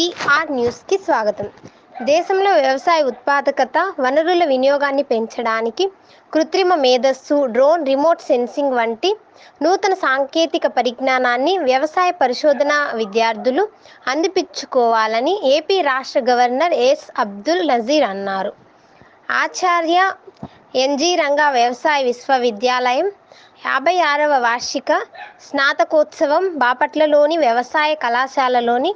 BR న్యూస్కి స్వాగతం. దేశంలో వ్యవసాయ ఉత్పాదకత వనరుల వినియోగాన్ని పెంచడానికి కృత్రిమ మేధస్సు డ్రోన్ రిమోట్ సెన్సింగ్ వంటి నూతన సాంకేతిక పరిజ్ఞానాన్ని వ్యవసాయ పరిశోధన విద్యార్థులు అందిపించుకోవాలని ఏపీ రాష్ట్ర గవర్నర్ ఎస్ అబ్దుల్ నజీర్ అన్నారు. ఆచార్య ఎన్జీ రంగా వ్యవసాయ విశ్వవిద్యాలయం యాభై ఆరవ వార్షిక స్నాతకోత్సవం బాపట్లలోని వ్యవసాయ కళాశాలలోని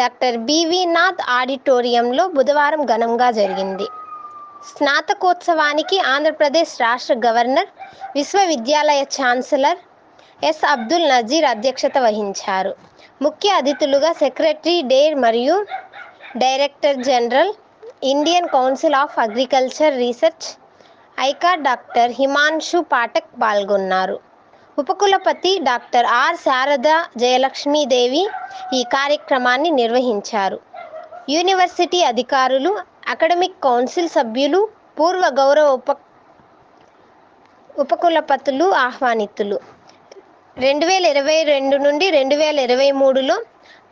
డాక్టర్ బివి నాథ్ ఆడిటోరియంలో బుధవారం ఘనంగా జరిగింది. స్నాతకోత్సవానికి ఆంధ్రప్రదేశ్ రాష్ట్ర గవర్నర్ విశ్వవిద్యాలయ ఛాన్సలర్ ఎస్. అబ్దుల్ నజీర్ అధ్యక్షత వహించారు. ముఖ్య అతిథులుగా సెక్రటరీ డేర్ మరియు director general Indian council of agriculture research ఐకా doctor Himanshu Pathak పాల్గొన్నారు. ఉపకులపతి డాక్టర్ ఆర్ శారద జయలక్ష్మీదేవి ఈ కార్యక్రమాన్ని నిర్వహించారు. యూనివర్సిటీ అధికారులు అకాడమిక్ కౌన్సిల్ సభ్యులు పూర్వ గౌరవ ఉప ఉపకులపతులు ఆహ్వానితులు. రెండు వేల ఇరవై రెండు నుండి రెండు వేల ఇరవై మూడులో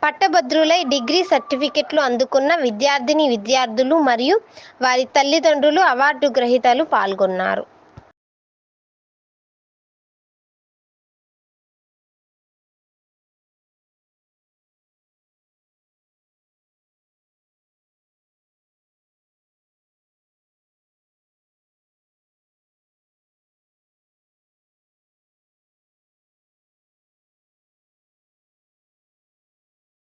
పట్టభద్రులై డిగ్రీ సర్టిఫికెట్లు అందుకున్న విద్యార్థిని విద్యార్థులు మరియు వారి తల్లిదండ్రులు అవార్డు గ్రహీతలు పాల్గొన్నారు.